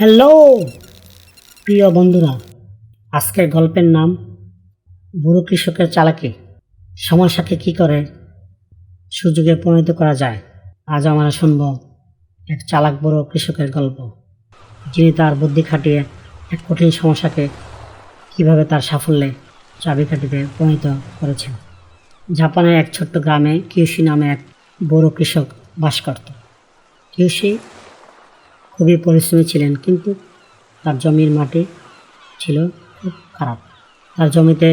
Hello, প্রিয় বন্ধুরা, আজকের গল্পের নাম, বুড়ো কৃষকের চালাকি। সমস্যাকে কী করে সুযোগে পরিণত করা যায়? আজ আমরা শুনব এক চালাক বুড়ো কৃষকের গল্প। যিনি তার বুদ্ধি খাটিয়ে এক কঠিন সমস্যাকে কীভাবে তার সাফল্যে চাবিকাঠিতে পরিণত করেছেন। জাপানের এক ছোট্ট গ্রামে কিউসি নামে এক বড় কৃষক বাস করত। কিউসি খুবই পরিশ্রমী ছিলেন, কিন্তু তার জমির মাটি ছিল খুব খারাপ। তার জমিতে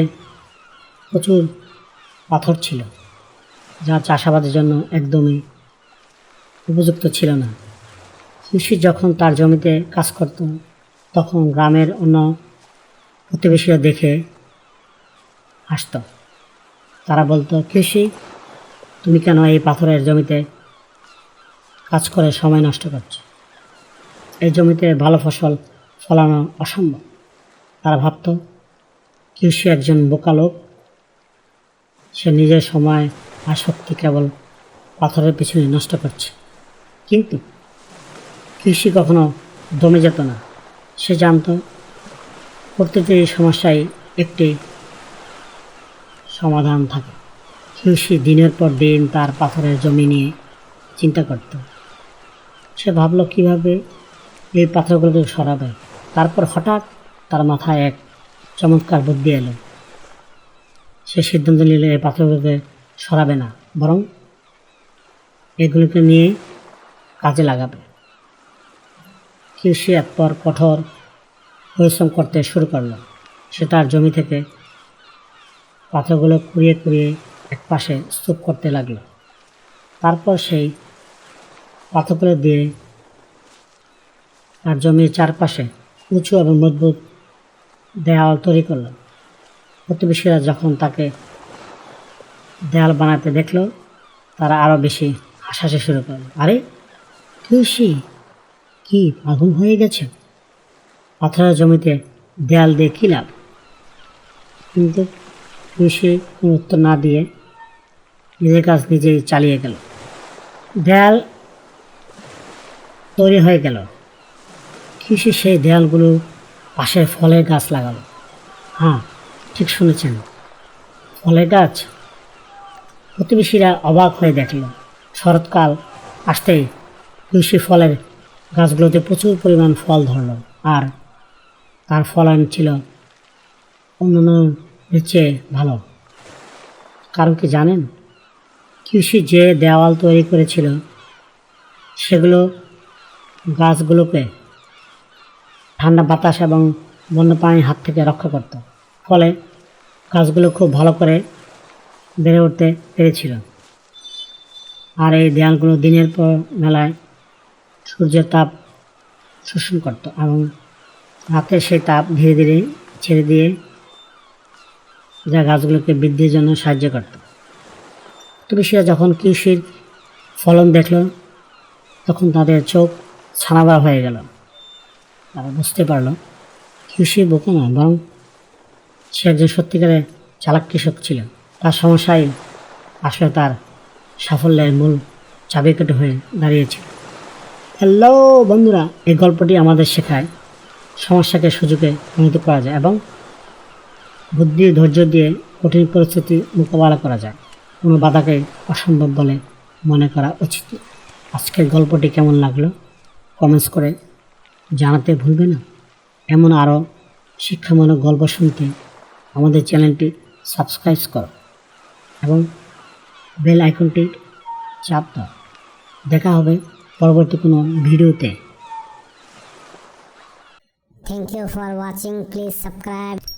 প্রচুর পাথর ছিল, যা চাষাবাদের জন্য একদমই উপযুক্ত ছিল না। কৃষি যখন তার জমিতে কাজ করত, তখন গ্রামের অন্য প্রতিবেশীরা দেখে হাসত। তারা বলতো, কৃষি, তুমি কেন এই পাথরের জমিতে কাজ করে সময় নষ্ট করছ? এই জমিতে ভালো ফসল ফলানো অসম্ভব। তারা ভাবত কৃষি একজন বোকা লোক। সে নিজের সময় আর শক্তি কেবল পাথরের পিছনে নষ্ট করছে। কিন্তু কৃষি কখনো দমে যেত না। সে জানত, প্রতিটি সমস্যায় একটি সমাধান থাকে। কৃষি দিনের পর দিন তার পাথরের জমি নিয়ে চিন্তা করত। সে ভাবলো, কীভাবে এই পাথরগুলোকে সরাবে। তারপর হঠাৎ তার মাথায় এক চমৎকার বুদ্ধি এলো। সে সিদ্ধান্ত নিল এই পাথরগুলোকে সরাবে না, বরং এগুলোকে নিয়ে কাজে লাগাবে। কৃষি একপর কঠোর পরিশ্রম করতে শুরু করল। সে তার জমি থেকে পাথরগুলো কুড়িয়ে কুড়িয়ে এক পাশে স্তূপ করতে লাগল। তারপর সেই পাথরগুলো দিয়ে তার জমির চারপাশে উঁচু এবং মজবুত দেয়াল তৈরি করল। প্রতিবেশীরা যখন তাকে দেয়াল বানাতে দেখল, তারা আরও বেশি হাসাহাসি শুরু করল। আরে কৃষি কি পাগল হয়ে গেছে? পাথরের জমিতে দেয়াল দিয়ে কী লাভ? কিন্তু কৃষি কোনো উত্তর না দিয়ে নিজের কাজ নিজেই চালিয়ে গেল। দেয়াল তৈরি হয়ে গেল। কৃষি সেই দেয়ালগুলো পাশে ফলের গাছ লাগালো। হ্যাঁ ঠিক শুনেছেন। ফলের গাছ প্রতিবেশীরা অবাক হয়ে দেখল। শরৎকাল আসতেই কৃষি ফলের গাছগুলোতে প্রচুর পরিমাণ ফল ধরল আর তার ফলন ছিল অন্যান্য চেয়ে ভালো। কারণ কি জানেন? কৃষি যে দেওয়াল তৈরি করেছিল, সেগুলো গাছগুলোকে ঠান্ডা বাতাস এবং বন্য পানির হাত থেকে রক্ষা করত। ফলে গাছগুলো খুব ভালো করে বেড়ে উঠতে পেরেছিল। আর এই দেয়ালগুলো দিনের পর মেলায় সূর্যের তাপ শোষণ করত এবং রাতে সেই তাপ ধীরে ধীরে ছেড়ে দিয়ে যা গাছগুলোকে বৃদ্ধির জন্য সাহায্য করত। প্রতিবেশীরা যখন কৃষির ফলন দেখল, তখন তাদের চোখ ছানাবার হয়ে গেল। তারা বুঝতে পারল। কৃষি বোকা নয় বরং সে একজন সত্যিকারের চালাক কৃষক ছিল। তার সমস্যায় আসলে তার সাফল্যের মূল চাবিকাঠি হয়ে দাঁড়িয়েছিল। হ্যালো বন্ধুরা, এই গল্পটি আমাদের শেখায় সমস্যাকে সুযোগে পরিণত করা যায় এবং বুদ্ধি, ধৈর্য দিয়ে কঠিন পরিস্থিতি মোকাবেলা করা যায়। কোনো বাধাকে অসম্ভব বলে মনে করা উচিত। আজকের গল্পটি কেমন লাগল? কমেন্টস করে জানাতে ভুলবে না। এমন আরও শিক্ষামূলক গল্প শুনতে আমাদের চ্যানেলটি সাবস্ক্রাইব করো এবং বেল আইকনটি চাপ দাও। দেখা হবে পরবর্তী কোনো ভিডিওতে। Thank you for watching please subscribe.